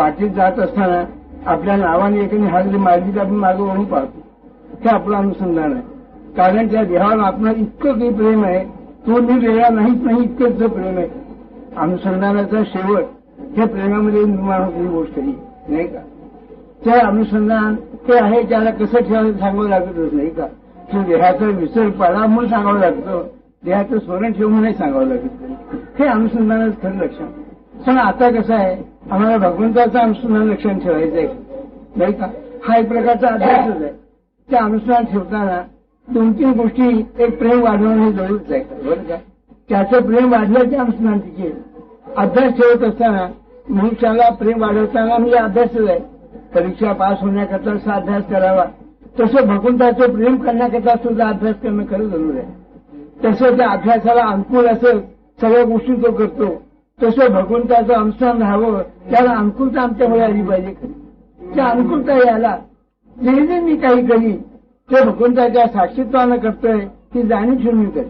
वाटेत जात असताना आपल्या नावाने एकाने हात मारली तर आपण मागे वळून पाहतो. हे आपलं अनुसंधान आहे. कारण त्या देहावर आपण इतकं काही प्रेम आहे तो मी वेगळा नाहीच नाही इतकंच प्रेम आहे. अनुसंधानाचा शेवट हे प्रेमामध्ये निर्माण होती गोष्ट ही नाही का? ते अनुसंधान ते आहे त्याला कसं ठेवायचं सांगावं लागतच नाही का? तो देहाचा विसर पडा म्हणून सांगावं लागतं. देहाचं स्मरण ठेवून नाही सांगावं लागत. हे अनुसंधानाचं खरं लक्षात पण आता कसं आहे आम्हाला भगवंताचं अनुसंधान लक्षण ठेवायचं आहे नाही का? हा एक प्रकारचा अभ्यासच आहे. त्या अनुसंधान ठेवताना दोन तीन गोष्टी एक प्रेम वाढवणं हे जरूरच आहे. बरं का? त्याचं प्रेम वाढल्याचे अनुसंधान टिकेल अभ्यास ठेवत असताना मनुष्याला प्रेम वाढवताना म्हणजे अभ्यासच आहे. परीक्षा पास होण्याकरता असा अभ्यास करावा. तसं भगवंताचं प्रेम करण्याकरता सुद्धा अभ्यास करणं खरं जरूर आहे. तसं त्या अभ्यासाला अनुकूल असं सगळ्या गोष्टी तो करतो. तसं भगवंताचं अनुसरण राहावं त्याला अनुकूलता आमच्यामुळे आली पाहिजे. त्या अनुकूलता यायला नेहमी मी काही करी ते भगवंताच्या साक्षीत्वानं करतोय ती जाणीव ठेवून मी करी